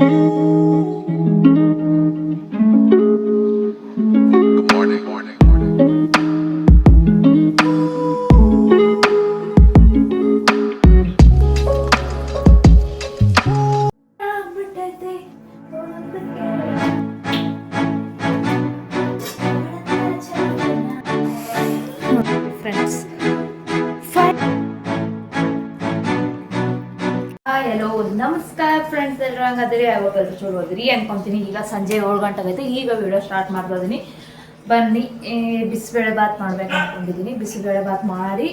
Música ಈಗ video start ಮಾಡ್ತಾ ಇದೀನಿ. ಬನ್ನಿ ಬಿಸಿಬೇಳೆ ಬಾತ್ ಮಾಡ್ಬೇಕು ಅನ್ಕೊಂಡಿದ್ದೀನಿ ಬಿಸಿಬೇಳೆ ಬಾತ್ ಮಾಡಿ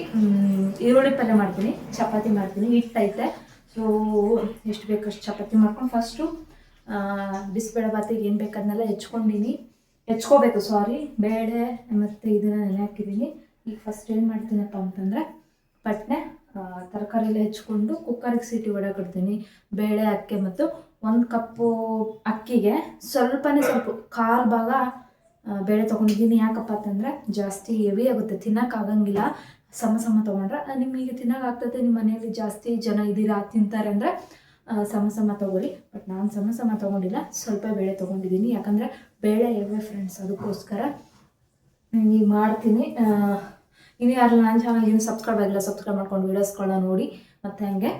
ಈರುಳ್ಳಿ ಪಲ್ಯ ಮಾಡ್ತೀನಿ. ಚಪಾತಿ ಮಾಡ್ತೀನಿ. ಹಿಟ್ಟೈತೆ ಸೊ ಎಷ್ಟು ಬೇಕಷ್ಟು ಚಪಾತಿ ಮಾಡ್ಕೊಂಡು ಫಸ್ಟು ಬಿಸಿಬೇಳೆ ಬಾತಿಗೆ ಏನು ಬೇಕಾದ್ನೆಲ್ಲ ಹೆಚ್ಕೊಂಡಿನಿ. ಹೆಚ್ಕೋಬೇಕು ಸಾರಿ ಬೇಳೆ ಮತ್ತು ಇದನ್ನ ನೆನೆ ಹಾಕಿದ್ದೀನಿ ಈಗ ಫಸ್ಟ್ ಏನು ಮಾಡ್ತೀನಪ್ಪ ಅಂತಂದರೆ, ಪಟ್ನೆ ತರಕಾರಿ ಎಲ್ಲ ಹೆಚ್ಕೊಂಡು ಕುಕ್ಕರಿಗೆ ಸೀಟಿ ಹೊಡಕಿಡ್ತೀನಿ ಬೇಳೆ, ಅಕ್ಕಿ ಮತ್ತು ಒಂದು ಕಪ್ಪು ಅಕ್ಕಿಗೆ ಸ್ವಲ್ಪನೇ ಸ್ವಲ್ಪ ಕಾಲು ಭಾಗ ಬೇಳೆ ತೊಗೊಂಡಿದ್ದೀನಿ. ಯಾಕಪ್ಪ ಅಂತಂದರೆ ಜಾಸ್ತಿ ಹೆವಿ ಆಗುತ್ತೆ. ತಿನ್ನೋಕ್ಕಾಗಂಗಿಲ್ಲ ಸಮ ಸಮ ತೊಗೊಂಡ್ರೆ ನಿಮಗೆ ತಿನ್ನೋಕ್ಕಾಗ್ತದೆ ನಿಮ್ಮ ಮನೆಯಲ್ಲಿ ಜಾಸ್ತಿ ಜನ ಇದ್ದೀರಾ ತಿಂತಾರೆ ಅಂದರೆ ಸಮ ಸಮ ತೊಗೊಳ್ಳಿ. ಬಟ್ ನಾನು ಸಮ ಸಮ ತೊಗೊಂಡಿಲ್ಲ. ಸ್ವಲ್ಪ ಬೇಳೆ ತೊಗೊಂಡಿದ್ದೀನಿ. ಯಾಕಂದರೆ ಬೇಳೆ ಹೆವೆ ಫ್ರೆಂಡ್ಸ್ ಅದಕ್ಕೋಸ್ಕರ ಈಗ ಮಾಡ್ತೀನಿ. ಇನ್ನು ಯಾರು ನನ್ನ ಚಾನಲ್ ಏನು ಸಬ್ಸ್ಕ್ರೈಬ್ ಆಗಿಲ್ಲ ಸಬ್ಸ್ಕ್ರೈಬ್ ಮಾಡ್ಕೊಂಡು ವೀಡಿಯೋಸ್ಗಳನ್ನ ನೋಡಿ. ಮತ್ತು ಹಂಗೆ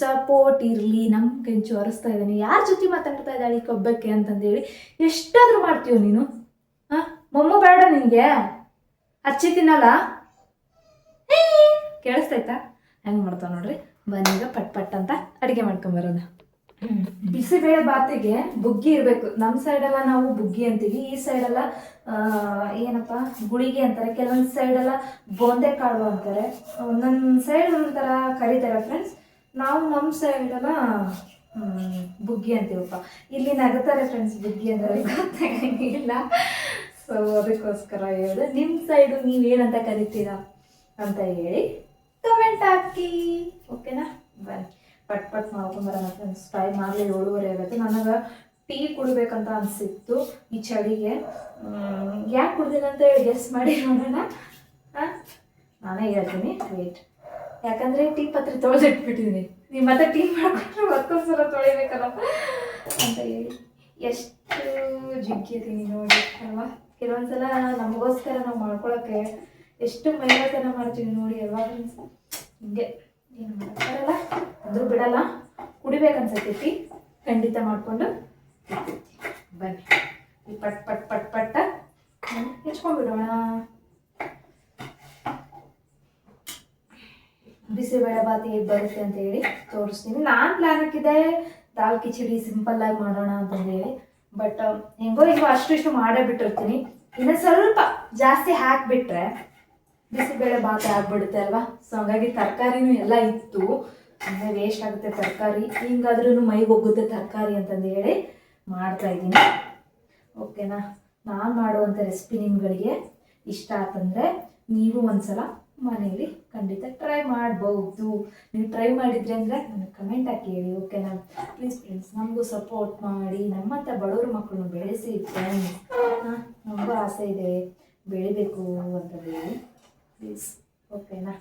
ಸಪೋರ್ಟ್ ಇರಲಿ ನಮ್ಮ ಕೆಂಚು ಹರಿಸ್ತಾ ಇದ್ದಾನೆ. ಯಾರ ಜೊತೆ ಮಾತಾಡ್ತಾ ಇದ್ದಾಳೆ ಕೊಬ್ಬಕ್ಕೆ ಅಂತಂದೇಳಿ ಎಷ್ಟಾದರೂ ಮಾಡ್ತೀಯೋ ನೀನು? ಹಾಂ? ಮೊಮ್ಮ ಬೇಡ ನಿನಗೆ. ಹಚ್ಚಿ ತಿನ್ನಲ್ಲ? ಕೇಳಿಸ್ತೈತಾ ಹೆಂಗೆ ಮಾಡ್ತಾವ ನೋಡ್ರಿ? ಬನ್ನಿ ಈಗ ಪಟ್ ಪಟ್ ಅಂತ ಅಡುಗೆ ಮಾಡ್ಕೊಂಬರೋದು ಬಿಸಿಬೇಳೆ ಬಾತಿಗೆ ಬುಗ್ಗಿ ಇರಬೇಕು. ನಮ್ಮ ಸೈಡೆಲ್ಲ ನಾವು ಬುಗ್ಗಿ ಅಂತೀವಿ, ಈ ಸೈಡೆಲ್ಲ ಏನಪ್ಪ, ಗುಳಿಗೆ ಅಂತಾರೆ. ಕೆಲವೊಂದು ಸೈಡೆಲ್ಲ ಬೋಂದೆ ಕಾಳು ಅಂತಾರೆ. ಒಂದೊಂದು ಸೈಡ್ ಒಂಥರ ಕರೀತಾರೆ ಫ್ರೆಂಡ್ಸ್ ನಾವು ನಮ್ಮ ಸೈಡೆಲ್ಲ ಬುಗ್ಗಿ ಅಂತೀವಪ್ಪ. ಇಲ್ಲಿ ನಗತಾರೆ ಫ್ರೆಂಡ್ಸ್ ಬುಗ್ಗಿ ಅಂದರೆ ಗೊತ್ತಾಗಂಗಿಲ್ಲ. ಸೊ ಅದಕ್ಕೋಸ್ಕರ ಹೇಳಿದೆ ನಿಮ್ಮ ಸೈಡು ನೀವೇನಂತ ಕರಿತೀರಾ ಅಂತ ಹೇಳಿ ಕಮೆಂಟ್ ಹಾಕಿ. ಓಕೆನಾ ಬನ್ನಿ ಪಟ್ ಪಟ್ ಮಾಡ್ಕೊಂಬರೋಣ ಫ್ರೆಂಡ್ಸ್ ಟೈಮ್ ಆಗಲಿ ಏಳುವರೆ ಆಗತ್ತೆ. ನನಗೆ ಟೀ ಕುಡಬೇಕಂತ ಅನಿಸಿತ್ತು ಈ ಚಳಿಗೆ. ಯಾಕೆ ಕುಡ್ದಿಲ್ಲ ಅಂತ ಹೇಳಿ ಗೆಸ್ ಮಾಡಿ ನೋಡೋಣ. ಹಾಂ? ನಾನೇ ಹೇಳ್ತೀನಿ ವೇಟ್ ಯಾಕಂದರೆ ಟೀ ಪತ್ರೆ ತೊಳೆದಿಟ್ಬಿಟ್ಟಿದ್ದೀನಿ ನೀವು ಮತ್ತೆ ಟೀ ಮಾಡಿಕೊಂಡ್ರೆ ಮತ್ತೊಂದ್ಸಲ ತೊಳಿಬೇಕಲ್ಲ ಅಂತ ಹೇಳಿ. ಎಷ್ಟು ಜಿಗ್ಗಿದ್ದೀನಿ ನೋಡಿ ಅಲ್ವಾ? ಕೆಲವೊಂದ್ಸಲ ನಮಗೋಸ್ಕರ ನಾವು ಮಾಡ್ಕೊಳಕ್ಕೆ ಎಷ್ಟು ಮೈವಾತನ ಮಾಡ್ತೀವಿ ನೋಡಿ ಅಲ್ವಾ ಫ್ರೆಂಡ್ಸ್ ಹಿಂಗೆ. ಏನು ಮಾಡೋಕ್ಕಾಗಲ್ಲ ಅಂದರೂ ಬಿಡಲ್ಲ. ಕುಡಿಬೇಕನ್ಸತ್ತೈತಿ ಖಂಡಿತ ಮಾಡಿಕೊಂಡು ಬನ್ನಿ. ಈ ಪಟ್ ಪಟ್ ಪಟ್, ಪಟ್ಟ ಹೆಚ್ಕೊಂಡ್ಬಿಡೋಣ. ಬಿಸಿಬೇಳೆ ಬಾತ್ ಹೇಗೆ ಬರುತ್ತೆ ಅಂತ ಹೇಳಿ ತೋರಿಸ್ತೀನಿ. ನಾನು ಪ್ಲಾನ್ ಹಾಕಿದ್ದೆ ದಾಲ್ ಕಿಚಡಿ ಸಿಂಪಲ್ ಆಗಿ ಮಾಡೋಣ ಅಂತ ಹೇಳಿ. ಬಟ್ ಹೆಂಗೋ ಹೆಂಗೋ ಅಷ್ಟು ಇಷ್ಟು ಮಾಡೇ ಬಿಟ್ಟಿರ್ತೀನಿ. ಇನ್ನು ಸ್ವಲ್ಪ ಜಾಸ್ತಿ ಹಾಕ್ಬಿಟ್ರೆ ಬಿಸಿಬೇಳೆ ಭಾತ ಆಗ್ಬಿಡುತ್ತೆ ಅಲ್ವಾ? ಸೊ ಹಂಗಾಗಿ ತರಕಾರಿನೂ ಎಲ್ಲ ಇತ್ತು. ಅಂದರೆ ವೇಸ್ಟ್ ಆಗುತ್ತೆ ತರಕಾರಿ. ಹಿಂಗಾದ್ರೂ ಮೈಗೆ ಹೋಗುತ್ತೆ ತರಕಾರಿ ಅಂತಂದು ಹೇಳಿ ಮಾಡ್ತಾ ಇದ್ದೀನಿ. ಓಕೆನಾ ನಾನು ಮಾಡುವಂಥ ರೆಸಿಪಿ ನಿಮ್ಗಳಿಗೆ ಇಷ್ಟ ಆತಂದರೆ ನೀವು ಒಂದ್ಸಲ ಮನೇಲಿ ಖಂಡಿತ ಟ್ರೈ ಮಾಡ್ಬೋದು. ನೀವು ಟ್ರೈ ಮಾಡಿದ್ರಿ ಅಂದರೆ ನನಗೆ ಕಮೆಂಟ್ ಹಾಕಿ ಹೇಳಿ ಓಕೆನಾ ಪ್ಲೀಸ್ ಫ್ರೆಂಡ್ಸ್ ನಮಗೂ ಸಪೋರ್ಟ್ ಮಾಡಿ ನಮ್ಮಂಥ ಬಡವ್ರ ಮಕ್ಕಳನ್ನ ಬೆಳೆಸಿ ಫ್ರೆಂಡ್ಸ್ ನಮಗೂ ಆಸೆ ಇದೆ. ಬೆಳಿಬೇಕು ಅಂತ ಹೇಳಿ. ಪ್ಲೀಸ್ ಓಕೆನಾ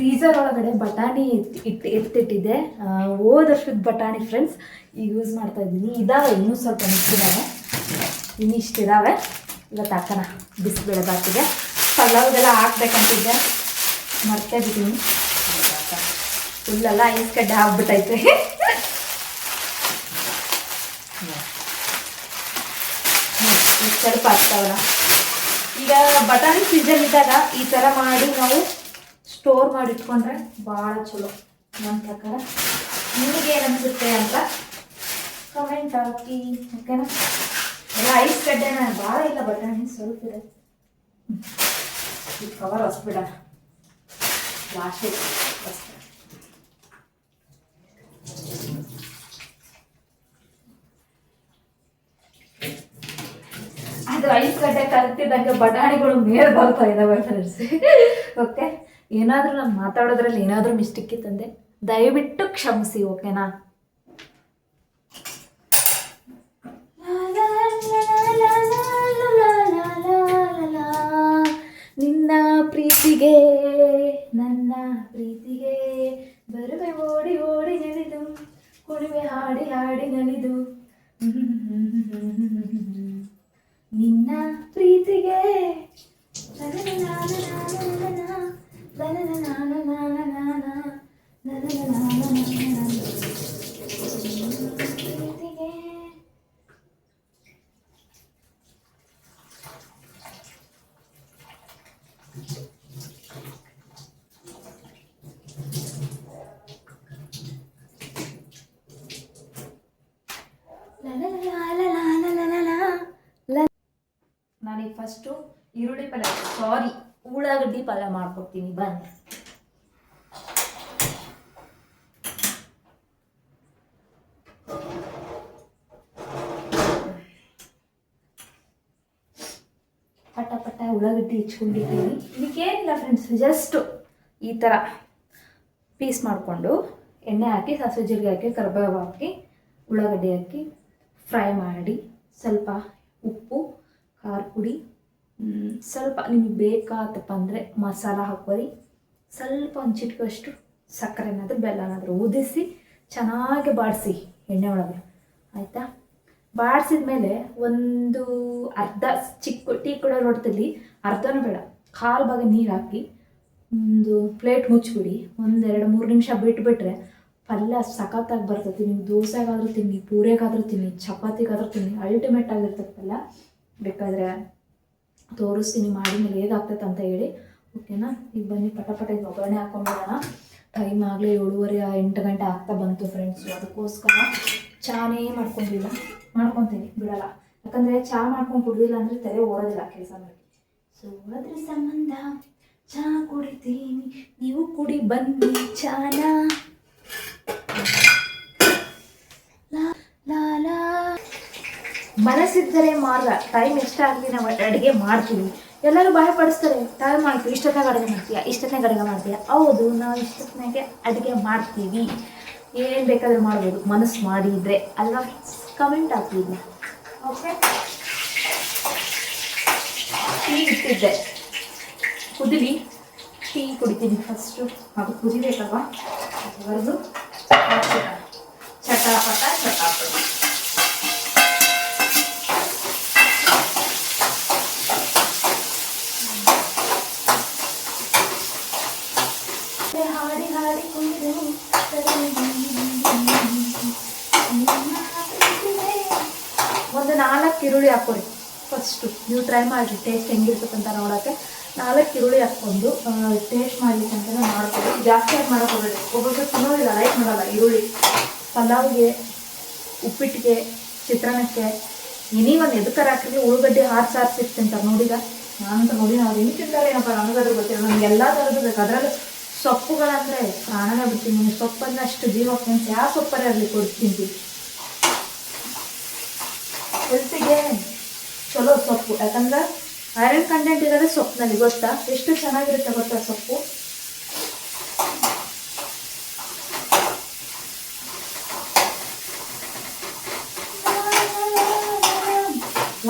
ಫ್ರೀಸರ್ ಒಳಗಡೆ ಬಟಾಣಿ ಇಟ್ಟು ಎತ್ತಿಟ್ಟಿದ್ದೆ ಹೋದ ಬಟಾಣಿ ಫ್ರೆಂಡ್ಸ್ ಈಗ ಯೂಸ್ ಮಾಡ್ತಾ ಇದ್ದೀನಿ. ಇದಾವೆ, ಇನ್ನೂ ಸ್ವಲ್ಪ ಮಿಕ್ಕಿದಾವೆ ಇನ್ನು ಇಷ್ಟಿದಾವೆ. ಇವತ್ತು ಹಾಕೋಣ ಬಿಸಿಬೇಳೆ ಬಾತಿಗೆ. ಪಲಾವ್ಗೆಲ್ಲ ಹಾಕ್ಬೇಕಂತಿದ್ದೆ. ಮರ್ತೇ ಇದ್ದೀನಿ ಫುಲ್ಲೆಲ್ಲ ಐಸ್ ಕಡ್ಡೆ ಹಾಕ್ಬಿಟ್ಟೈತೆ. ಸ್ವಲ್ಪ ಆಗ್ತಾವಲ್ಲ ಈಗ ಬಟಾಣಿ ಸೀಸನ್ ಇದ್ದಾಗ ಈ ಥರ ಮಾಡಿ ನಾವು ಸ್ಟೋರ್ ಮಾಡಿ ಇಟ್ಕೊಂಡ್ರೆ ಭಾಳ ಚಲೋ. ನನ್ನ ಪ್ರಕಾರ. ನಿಮಗೆ ಏನು ಅನಿಸುತ್ತೆ ಅಂತ ಕಮೆಂಟ್ ಹಾಕಿ ಓಕೆನಾ ಐಸ್ ಗಡ್ಡೆನ ಭಾಳ ಇಲ್ಲ ಬಟಾಣಿ ಸ್ವಲ್ಪ ಇದೆ. ಈ ಕವರ್ ಹೊಸ್ಬಿಡ. ಲಾಸ್ಟಿಗೆ ಹೊಸ್ಬಿಡೋಣ ಅದು ಐಸ್ ಗಡ್ಡೆ ಕಲ್ತಿದ್ದಂಗೆ ಬಟಾಣಿಗಳು ಮೇಲ್ ಬರ್ತಾ ಇದಾವೆ ಫ್ರೆಂಡ್ಸ್ ಓಕೆ ಏನಾದರೂ ನಾನು ಮಾತಾಡೋದ್ರಲ್ಲಿ ಏನಾದರೂ ಮಿಸ್ಟೇಕ್ ಇತ್ತಂದೆ ದಯವಿಟ್ಟು ಕ್ಷಮಿಸಿ ಓಕೆನಾ ನಿನ್ನ ಪ್ರೀತಿಗೆ, ನನ್ನ ಪ್ರೀತಿಗೆ ಬರುವೆ ಓಡಿ ಓಡಿ ನೆನೆದು ಕುಡಿವೆ ಹಾಡಿ ಹಾಡಿ ನಲಿದು ನಿನ್ನ ಪ್ರೀತಿಗೆ ನಾನೀಗ ಫಸ್ಟು ಈರುಳ್ಳಿ ಪಲ್ಯ ಸಾರಿ ಉಳ್ಳಾಗಡ್ಡಿ ಪಲ್ಯ ಮಾಡ್ಕೊಡ್ತೀನಿ, ಬನ್ನಿ. ಪಟ ಪಟ ಉಳ್ಳಾಗಡ್ಡಿ ಹೆಚ್ಕೊಂಡಿದ್ದೀನಿ. ಇದಕ್ಕೇನಿಲ್ಲ ಫ್ರೆಂಡ್ಸ್ ಜಸ್ಟ್ ಈ ಥರ ಪೀಸ್ ಮಾಡಿಕೊಂಡು ಎಣ್ಣೆ ಹಾಕಿ, ಸಾಸಿವೆ ಜೀರಿಗೆ ಹಾಕಿ, ಕರಿಬೇವು ಹಾಕಿ, ಉಳ್ಳಾಗಡ್ಡಿ ಹಾಕಿ ಫ್ರೈ ಮಾಡಿ, ಸ್ವಲ್ಪ ಉಪ್ಪು, ಖಾರ ಪುಡಿ ಸ್ವಲ್ಪ ನಿಮಗೆ ಬೇಕಾತಪ್ಪ ಅಂದರೆ ಮಸಾಲ ಹಾಕೋರಿ ಸ್ವಲ್ಪ ಒಂದು ಚಿಟಿಕಷ್ಟು ಸಕ್ಕರೆನಾದರೂ ಬೆಲ್ಲನಾದರೂ ಉದಿಸಿ ಚೆನ್ನಾಗಿ ಬಾಡಿಸಿ ಎಣ್ಣೆ ಒಳಗೆ. ಆಯಿತಾ? ಬಾಡಿಸಿದ ಮೇಲೆ ಒಂದು ಅರ್ಧ ಚಿಕ್ಕ ಟೀ ಕೂಡ ರೊಟ್ಟದಲ್ಲಿ ಅರ್ಧನೂ ಬೇಡ. ಕಾಲು ಭಾಗ ನೀರು ಹಾಕಿ ಒಂದು ಪ್ಲೇಟ್ ಮುಚ್ಚಿಬಿಡಿ. ಒಂದೆರಡು ಮೂರು ನಿಮಿಷ ಬಿಟ್ಬಿಟ್ರೆ ಪಲ್ಯ ಸಖತ್ತಾಗಿ ಬರ್ತೈತಿ. ನೀವು ದೋಸೆಗಾದರೂ ತಿನ್ನಿ, ಪೂರೆಗಾದರೂ ತಿನ್ನಿ, ಚಪಾತಿಗಾದರೂ ತಿನ್ನಿ ಅಲ್ಟಿಮೇಟ್ ಆಗಿರ್ತದೆ ಪಲ್ಯ ಬೇಕಾದರೆ ತೋರಿಸ್ತೀನಿ, ಮಾಡಿ ಮೇಲೆ ಹೇಗಾಗ್ತೈತೆ ಅಂತ ಹೇಳಿ. ಓಕೆನಾ? ಈಗ ಬನ್ನಿ ಪಟ ಪಟ ಒಗ್ಗರಣೆ ಹಾಕೊಂಡ್ಬಿಡೋಣ ಟೈಮ್ ಆಗಲೇ ಏಳುವರೆ, ಎಂಟು ಗಂಟೆ ಆಗ್ತಾ ಬಂತು ಫ್ರೆಂಡ್ಸು ಅದಕ್ಕೋಸ್ಕರ ಚಾನೇ ಮಾಡ್ಕೊಂಡಿಲ್ಲ. ಮಾಡ್ಕೊತೀನಿ, ಬಿಡಲ್ಲ. ಯಾಕಂದರೆ ಚಹಾ ಮಾಡ್ಕೊಂಡು ಕುಡಿದಿಲ್ಲ ಅಂದರೆ ತಲೆ ಓಡೋದಿಲ್ಲ ಕೆಲಸ ಮಾಡಿ ಸೊ ಅದ್ರ ಸಂಬಂಧ ಚಹಾ ಕುಡಿತೀನಿ. ನೀವು ಕುಡಿ, ಬನ್ನಿ, ಚಾನ. ಮನಸ್ಸಿದ್ದರೆ ಮಾರ್ಗ. ಟೈಮ್ ಎಷ್ಟಾಗಲಿ ನಾವು ಅಡುಗೆ ಮಾಡ್ತೀವಿ. ಎಲ್ಲರೂ ಭಯ ಪಡಿಸ್ತಾರೆ. ಟೈಮ್ ಮಾಡ್ತೀವಿ. ಇಷ್ಟೊತ್ತಾಗ ಅಡುಗೆ ಮಾಡ್ತೀಯಾ? ಇಷ್ಟೊತ್ತಿನಾಗ ಅಡುಗೆ ಮಾಡ್ತೀಯಾ? ಹೌದು, ನಾವು ಇಷ್ಟೊತ್ತಿನಾಗೆ ಅಡುಗೆ ಮಾಡ್ತೀವಿ. ಏನು ಬೇಕಾದರೂ ಮಾಡ್ಬೋದು. ಮನಸ್ಸು ಮಾಡಿದರೆ ಅಲ್ಲ ಕಮೆಂಟ್ ಹಾಕಿದ್ನ ಓಕೆ ಟೀ ಇಟ್ಟಿದ್ದೆ. ಕುದಿಲಿ. ಟೀ ಕುಡಿತೀನಿ ಫಸ್ಟು ಅದು ಕುದಿಬೇಕಲ್ವಾ? ಚಟಾಪಟ ಚಟಾಪಟ ಹಾಡಿ ಹಾಡಿ ಕುಣಿದು ಒಂದು ನಾಲ್ಕು ಈರುಳ್ಳಿ ಹಾಕೋರಿ ಫಸ್ಟು ನೀವು ಟ್ರೈ ಮಾಡಿರಿ ಟೇಸ್ಟ್ ಹೆಂಗಿರ್ತದೆ ಅಂತ ನೋಡೋಕ್ಕೆ. ನಾಲ್ಕು ಈರುಳ್ಳಿ ಹಾಕ್ಕೊಂಡು ಟೇಸ್ಟ್ ಮಾಡಲಿಕ್ಕೆ ಅಂತಲೇ ಮಾಡ್ಕೊಳ್ಳಿ ಜಾಸ್ತಿ ಆಗಿ ಮಾಡೋಕೆ ಹೋಗಬೇಡಿ. ಒಬ್ಬೊಬ್ಬರು ತಿನ್ನೋದಿಲ್ಲ ಲೈಕ್ ಮಾಡೋಲ್ಲ ಈರುಳ್ಳಿ. ಪಲಾವ್ಗೆ ಉಪ್ಪಿಟ್ಟಿಗೆ ಚಿತ್ರಾನ್ನಕ್ಕೆ ಎನಿ ಒಂದು ಎದಕ್ಕಾರ ಹಾಕಿದ್ರೆ ಉಳ್ಳಗಡ್ಡೆ ಹಾರು ಸಾರು ಸಿಗ್ತಿಂತಾರೆ ನೋಡಿದ ನಾನಂತ ನೋಡಿ, ನಾವು ಹೆಂಗೆ ತಿಂತಾರೆ ಏನಪ್ಪ, ನನಗದ್ರ ಗೊತ್ತಿಲ್ಲ. ನಮ್ಗೆ ಎಲ್ಲ ಥರದ್ದು ಬೇಕು. ಅದರಲ್ಲೂ ಸೊಪ್ಪುಗಳಂದರೆ ಪ್ರಾಣನೇ ಬಿಡ್ತೀನಿ. ಸೊಪ್ಪನ್ನು ಅಷ್ಟು ಜೀವ ಫ್ರೆಂಡ್ಸ್, ಯಾವ ಸೊಪ್ಪರೇ ಆಗಲಿ ಕೊಡ್ತೀನಿ. ಹೆಲ್ತಿಗೆ ಚಲೋ ಸೊಪ್ಪು. ಯಾಕಂದ್ರೆ ಐರನ್ ಕಂಟೆಂಟ್ ಇರೋದೇ ಸೊಪ್ಪಿನಲ್ಲಿ ಗೊತ್ತಾ? ಎಷ್ಟು ಚೆನ್ನಾಗಿರುತ್ತೆ ಗೊತ್ತಾ ಸೊಪ್ಪು?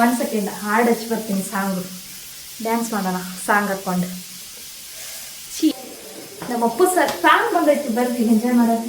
ಒನ್ ಸೆಕೆಂಡ್ ಹಾಡು ಹಚ್ಚಿ ಬರ್ತೀನಿ ಸಾಂಗ್ ಡ್ಯಾನ್ಸ್ ಮಾಡೋಣ. ಸಾಂಗ್ ಹಾಕ್ಕೊಂಡು. ನಮ್ಮ ಅಪ್ಪು ಸರ್ ಸಾಂಗ್ ಬಂದೈತಿ. ಬರ್ರಿ ಎಂಜಾಯ್ ಮಾಡೋದು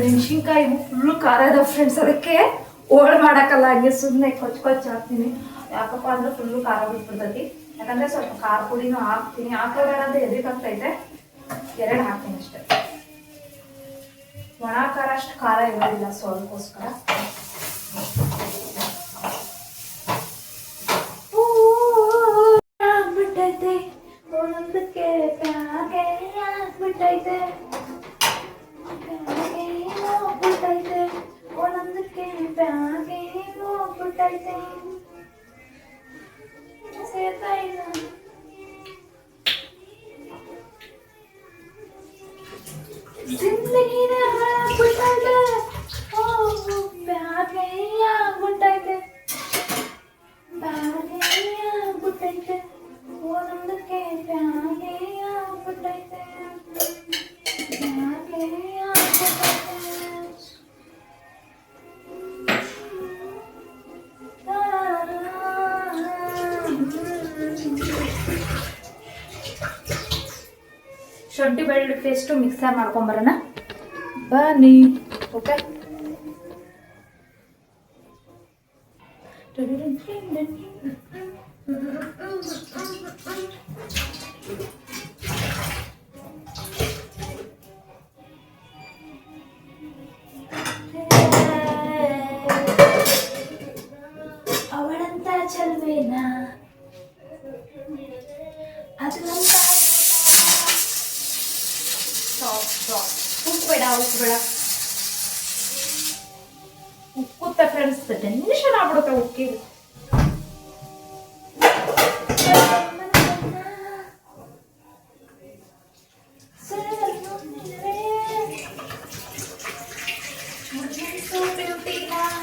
ಮೆಣಸಿನ್ಕಾಯಿ ಫುಲ್ಲು ಖಾರ ಇದೆ ಫ್ರೆಂಡ್ಸ್ ಅದಕ್ಕೆ ಓಳ್ ಮಾಡೋಕ್ಕಲ್ಲ, ಹಂಗೆ ಸುಮ್ಮನೆ ಕೊಚ್ಚ ಕೊಚ್ಚ ಹಾಕ್ತೀನಿ. ಯಾಕಪ್ಪ ಅಂದ್ರೆ ಫುಲ್ಲು ಖಾರ ಬಿಟ್ಬಿಡ್ತೈತಿ ಯಾಕಂದರೆ ಸ್ವಲ್ಪ ಖಾರ ಪುಡಿನೂ ಹಾಕ್ತೀನಿ. ಹಾಕೋದ್ರೆ ಅಂತ ಎರಡು ಹಾಕ್ತೀನಿ ಅಷ್ಟೇ. ಒಣ ಖಾರ ಅಷ್ಟು ಖಾರ ಇರೋದಿಲ್ಲ ಸೊ ಅದಕ್ಕೋಸ್ಕರ. ಮಿಕ್ಸರ್ ಮಾಡ್ಕೊಂಬರೋಣ ಬನ್ನಿ ಓಕೆ ಬನ್ನಿ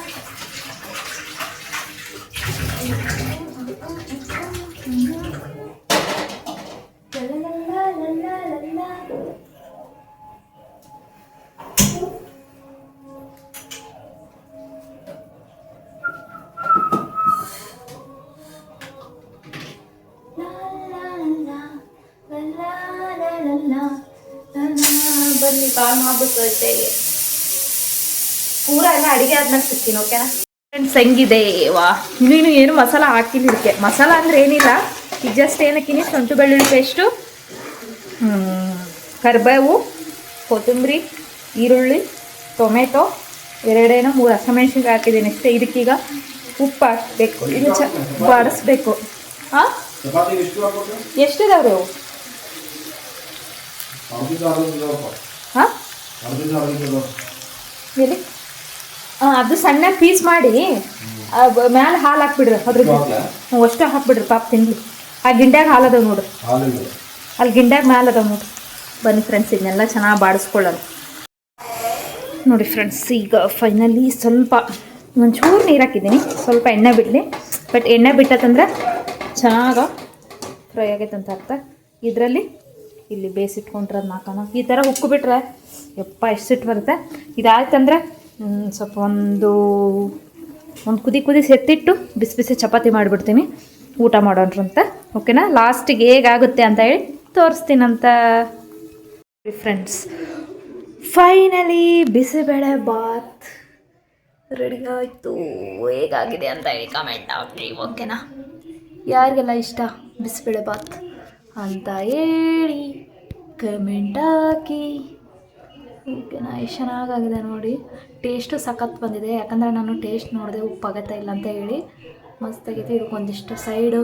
ಅಡಿಗೆ ಆದ್ಮೇಲೆ ಸಿಗ್ತೀನಿ ಓಕೆನಾ ಫ್ರೆಂಡ್ಸ್ ಹೆಂಗಿದೆ? ವಾ ಇನ್ನು ಇನ್ನು ಏನು ಮಸಾಲ ಹಾಕಿಲ್ಲ ಇದಕ್ಕೆ. ಮಸಾಲ ಅಂದ್ರೆ ಏನಿಲ್ಲ ಈಗ ಜಸ್ಟ್ ಏನಕ್ಕಿನಿ? ಸೊಂಟು ಬೆಳ್ಳುಳ್ಳಿ ಪೇಸ್ಟು ಕರಿಬೇವು ಕೊತ್ತಂಬರಿ ಈರುಳ್ಳಿ ಟೊಮೆಟೊ ಎರಡೇನೋ ಮೂರು ಹಸಿಮೆಣ್ಸಿನ್ಕಾಯಿ ಹಾಕಿದ್ದೀನಿ ಅಷ್ಟೇ. ಇದಕ್ಕೀಗ ಉಪ್ಪು ಹಾಕಬೇಕು. ಇದು ಚ ಬಾಡಿಸ್ಬೇಕು ಹಾಂ ಎಷ್ಟಿದಾವ್ರಿ? ಅವು ಹಾಂ ಎಲ್ಲಿ? ಅದು ಸಣ್ಣ ಪೀಸ್ ಮಾಡಿ ಮ್ಯಾಲೆ ಹಾಲು ಹಾಕ್ಬಿಡ್ರಿ ಅದ್ರ ಅಷ್ಟು ಹ್ಞೂ ಅಷ್ಟೇ ಹಾಕ್ಬಿಡ್ರಿ ಪಾಪ ತಿನ್ಲಿ ಆ ಗಿಂಡ್ಯಾಗ ಹಾಲು ಅದಾವ ನೋಡ್ರಿ ಅಲ್ಲಿ ಗಿಂಡ್ಯಾಗ ಮ್ಯಾಲ ಅದಾವ ನೋಡ್ರಿ ಬನ್ನಿ ಫ್ರೆಂಡ್ಸ್ ಇದನ್ನೆಲ್ಲ ಚೆನ್ನಾಗಿ ಬಾಡಿಸ್ಕೊಳ್ಳೋಣ. ನೋಡಿ ಫ್ರೆಂಡ್ಸ್ ಈಗ ಫೈನಲಿ ಸ್ವಲ್ಪ ಒಂಚೂರು ನೀರು ಹಾಕಿದ್ದೀನಿ. ಸ್ವಲ್ಪ ಎಣ್ಣೆ ಬಿಡಲಿ. ಬಟ್ ಎಣ್ಣೆ ಬಿಟ್ಟತಂದ್ರೆ ಚೆನ್ನಾಗ ಫ್ರೈ ಆಗೈತೆ ಅಂತ ಅರ್ಥ. ಇದರಲ್ಲಿ ಇಲ್ಲಿ ಬೇಯಿಸಿಟ್ಕೊಂಡ್ರದ್ದು ಹಾಕೋಣ ಈ ಥರ ಉಕ್ಕು ಬಿಟ್ರೆ ಎಪ್ಪ ಎಷ್ಟು ಸಿಟ್ಟು ಬರುತ್ತೆ. ಇದಾಯ್ತಂದ್ರೆ ಸ್ವಲ್ಪ ಒಂದು ಒಂದು ಕುದಿ ಕುದಿ ಸೆತ್ತಿಟ್ಟು ಬಿಸಿ ಬಿಸಿ ಚಪಾತಿ ಮಾಡಿಬಿಡ್ತೀನಿ. ಊಟ ಮಾಡೋಣ್ರಂತ ಓಕೆನಾ? ಲಾಸ್ಟಿಗೆ ಹೇಗಾಗುತ್ತೆ ಅಂತ ಹೇಳಿ ತೋರಿಸ್ತೀನಂತ. Friends finally bisibele bath ready ಆಯಿತು. ಹೇಗಾಗಿದೆ ಅಂತ ಹೇಳಿ ಕಮೆಂಟ್ ಹಾಕಿ ಓಕೆನಾ? ಯಾರಿಗೆಲ್ಲ ಇಷ್ಟ ಬಿಸಿಬೇಳೆ ಬಾತ್ ಅಂತ ಹೇಳಿ ಕಮೆಂಟ್ ಹಾಕಿ. ಎಷ್ಟು ಚೆನ್ನಾಗಾಗಿದೆ ನೋಡಿ. ಟೇಸ್ಟು ಸಖತ್ ಬಂದಿದೆ. ಯಾಕಂದರೆ ನಾನು ಟೇಸ್ಟ್ ನೋಡಿದೆ ಉಪ್ಪಾಗತ್ತಾ ಇಲ್ಲ ಅಂತ ಹೇಳಿ ಮಸ್ತಾಗೈತೆ ಇದಕ್ಕೊಂದಿಷ್ಟು ಸೈಡು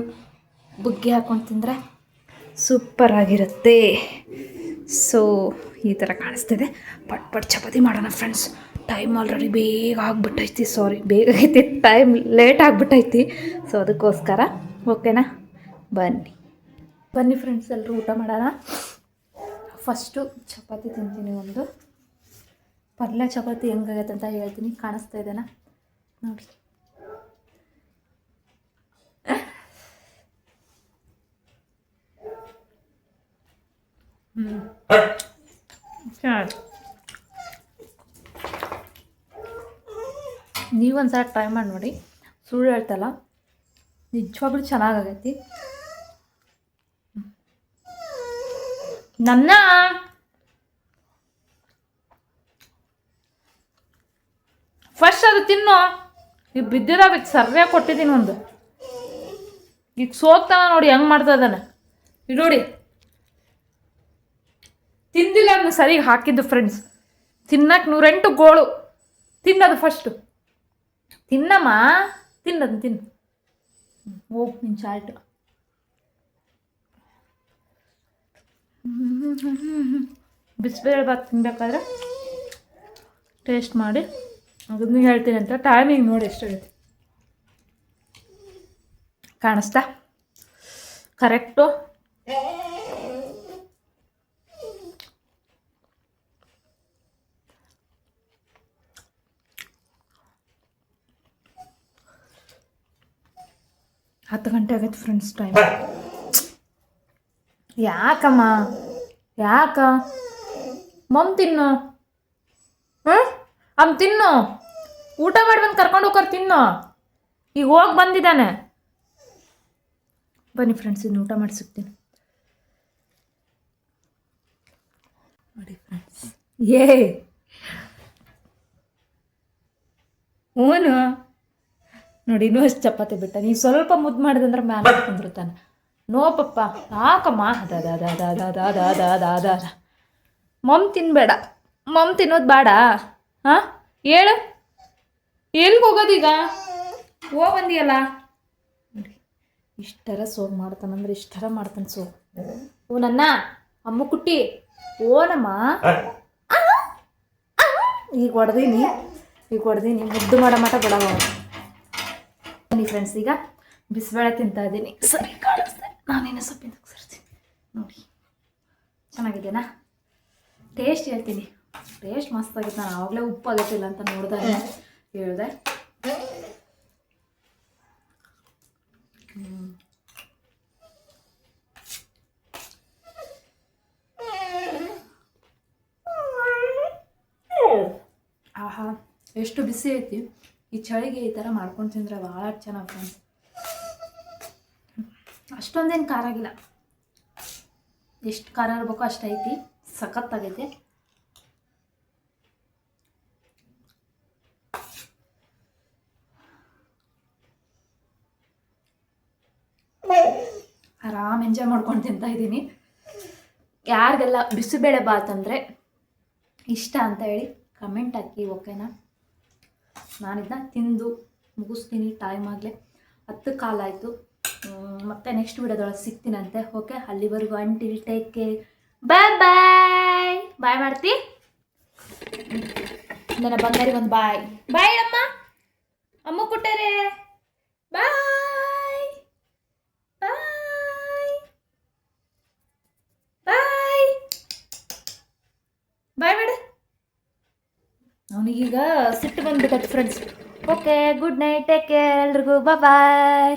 ಬುಗ್ಗಿ ಹಾಕೊಂಡು ತಿಂದರೆ ಸೂಪರ್ ಆಗಿರುತ್ತೆ. ಸೊ ಈ ಥರ ಕಾಣಿಸ್ತಿದೆ. ಪಟ್ ಪಟ್ ಚಪಾತಿ ಮಾಡೋಣ ಫ್ರೆಂಡ್ಸ್ ಟೈಮ್ ಆಲ್ರೆಡಿ ಬೇಗ ಆಗ್ಬಿಟ್ಟೈತಿ. ಸಾರಿ ಬೇಗ ಆಗೈತಿ. Time late ಆಗಿಬಿಟ್ಟೈತಿ. ಸೊ ಅದಕ್ಕೋಸ್ಕರ ಓಕೆನಾ ಬನ್ನಿ. ಬನ್ನಿ ಫ್ರೆಂಡ್ಸ್ ಎಲ್ಲರೂ ಊಟ ಮಾಡೋಣ. ಫಸ್ಟು ಚಪಾತಿ ತಿಂತೀನಿ ಒಂದು. ಪಲ್ಯ ಚಪಾತಿ ಹೆಂಗಾಗತ್ತೆ ಅಂತ ಹೇಳ್ತೀನಿ. ಕಾಣಿಸ್ತಾ ಇದೆ ನೋಡಿ ಹ್ಞೂ ನೀವೊಂದ್ಸಲ ಟ್ರೈ ಮಾಡಿ ನೋಡಿ. ಸುಳ್ಳು ಹೇಳ್ತಲ್ಲ. ನಿಜವಾಗ್ಲೂ ಚೆನ್ನಾಗೈತಿ ನನ್ನ ಫಸ್ಟ್ ಅದು ತಿನ್ನು. ಈಗ ಬಿದ್ದಿದು ಸರ್ವೇ ಕೊಟ್ಟಿದ್ದೀನಿ ಒಂದು. ಈಗ ಸೋಗ್ತಾನ ನೋಡಿ ಹೆಂಗೆ ಮಾಡ್ತಾ ಇದ್ದಾನೆ. ನೋಡಿ. ತಿಂದಿಲ್ಲ ಅದನ್ನ ಸರಿಗೆ ಹಾಕಿದ್ದು ಫ್ರೆಂಡ್ಸ್ ತಿನ್ನಕ್ಕೆ ನೂರೆಂಟು ಗೋಳು. ತಿನ್ನೋದು ಫಸ್ಟು ತಿನ್ನಮ್ಮ. ತಿನ್ನೋದು ತಿನ್ನು. ಹೋಗಿ ನಿನ್ನ ಚಾಲ್ಟ್ ಬಿಸಿಬೇಳೆ ಬಾತ್ ತಿನ್ಬೇಕಾದ್ರೆ ಟೇಸ್ಟ್ ಮಾಡಿ. ಅದನ್ನು ಹೇಳ್ತೀನಿ ಅಂತ. ಟೈಮಿಂಗ್ ನೋಡಿ ಎಷ್ಟಾಗುತ್ತೆ ಕಾಣಿಸ್ತಾ? ಕರೆಕ್ಟು ಹತ್ತು ಗಂಟೆ ಆಗೈತೆ ಫ್ರೆಂಡ್ಸ್ ಟೈಮ್ ಯಾಕಮ್ಮ? ಯಾಕ? ಮಮ್ ತಿನ್ನು ಹಾಂ? ಅಮ್ಮ ತಿನ್ನು. ಊಟ ಮಾಡಿ ಬಂದು ಕರ್ಕೊಂಡು ಹೋಗ್ಕರ್ ತಿನ್ನು. ಈಗ ಹೋಗಿ ಬಂದಿದ್ದಾನೆ. ಬನ್ನಿ ಫ್ರೆಂಡ್ಸ್ ಇನ್ನು ಊಟ ಮಾಡಿಸ್ತೀನಿ ನೋಡಿ ಫ್ರೆಂಡ್ಸ್ ಏ. ಹ್ಞೂ ನೋಡಿ ಇನ್ನೂ ಅಷ್ಟು ಚಪಾತಿ ಬಿಟ್ಟ. ನೀವು ಸ್ವಲ್ಪ ಮುದ್ದು ಮಾಡಿದಂದ್ರೆ ಮ್ಯಾಲ ಕುಂದಿರ್ತಾನೆ ನೋ ಪಪ್ಪ. ಹಾಕಮ್ಮ ಅದ ಅದ ಅದ ಅದ ಅದ ಅದ ಅದ ಅದ ಅದ ಅದ. ಮಮ್ ತಿನ್ಬೇಡ. ಮಮ್ ತಿನ್ನೋದು ಬೇಡ. ಹಾಂ? ಹೇಳು. ಎಲ್ಲಿಗೆ ಹೋಗೋದೀಗ? ಓ ಬಂದಿಯಲ್ಲ? ನೋಡಿ ಇಷ್ಟರ ಸೋ ಮಾಡ್ತಾನಂದ್ರೆ ಇಷ್ಟರ ಮಾಡ್ತಾನೆ ಸೋ ಓ ನನ್ನ ಅಮ್ಮ ಕುಟ್ಟಿ. ಓನಮ್ಮ ಈಗ ಹೊಡೆದೀನಿ. ಈಗ ಹೊಡೆದೀನಿ. ಮುದ್ದು ಮಾಡೋ ಮಠ ಬಿಡವ ಬನ್ನಿ ಫ್ರೆಂಡ್ಸ್ ಈಗ ಬಿಸಿಬೇಳೆ ತಿಂತಾ ಇದ್ದೀನಿ. ಸರಿ ಕಾಣಿಸ್ತೆ. ನಾನೇನು ಸೊಪ್ಪಿನ ಸರ್ತೀನಿ ನೋಡಿ. ಚೆನ್ನಾಗಿದೆಯಾ ಟೇಸ್ಟ್ ಹೇಳ್ತೀನಿ. ಟೇಸ್ಟ್ ಮಸ್ತ್ ಆಗಿತ್ತು ನಾನು ಆವಾಗಲೇ ಉಪ್ಪು ಆಗತ್ತಿಲ್ಲ ಅಂತ ನೋಡಿದೆ ಹೇಳಿದೆ. ಆಹಾ ಎಷ್ಟು ಬಿಸಿ ಐತಿ. ಈ ಚಳಿಗೆ ಈ ಥರ ಮಾಡ್ಕೊಂಡು ತಿಂದರೆ ಭಾಳ ಚೆನ್ನಾಗಿ ಫ್ರೆಂಡ್ಸ್ ಅಷ್ಟೊಂದೇನು ಖಾರ ಆಗಿಲ್ಲ. ಎಷ್ಟು ಖಾರ ಇರ್ಬೇಕೋ ಅಷ್ಟೈತಿ ಐತಿ. ಸಖತ್ತಾಗೈತಿ. ಎಂಜಾಯ್ ಮಾಡ್ಕೊಂಡು ತಿಂತಾ ಇದ್ದೀನಿ. ಯಾರಿಗೆಲ್ಲ ಬಿಸಿಬೇಳೆ ಬಾತ್ ಅಂದರೆ ಇಷ್ಟ ಅಂತ ಹೇಳಿ ಕಮೆಂಟ್ ಹಾಕಿ ಓಕೆನಾ ನಾನಿದ್ದ ತಿಂದು ಮುಗಿಸ್ತೀನಿ ಟೈಮ್ ಆಗಲೇ. ಹತ್ತು ಕಾಲಾಯಿತು ಮತ್ತೆ ನೆಕ್ಸ್ಟ್ ವಿಡಿಯೋದೊಳಗೆ ಸಿಗ್ತೀನಂತೆ ಓಕೆ ಅಲ್ಲಿವರೆಗೂ until take care bye bye bye ಮಾಡ್ತಿ? ನನ್ನ ಬಂಗಾರಿ ಒಂದು ಬಾಯ್ ಬಾಯ್ ಅಮ್ಮ. ಅಮ್ಮ ಕೊಟ್ಟರೆ. ಬಾಯ್ ಬಾಯ್ ಬಾಯ್ ಬಾಯ್ ಮಾಡು ಅವನಿಗೀಗ ಸಿಟ್ಟು ಬಂದ್ಬಿಟ್ಟೈತೆ friends okay good night take care ಎಲ್ರಿಗೂ ಬಾಯ್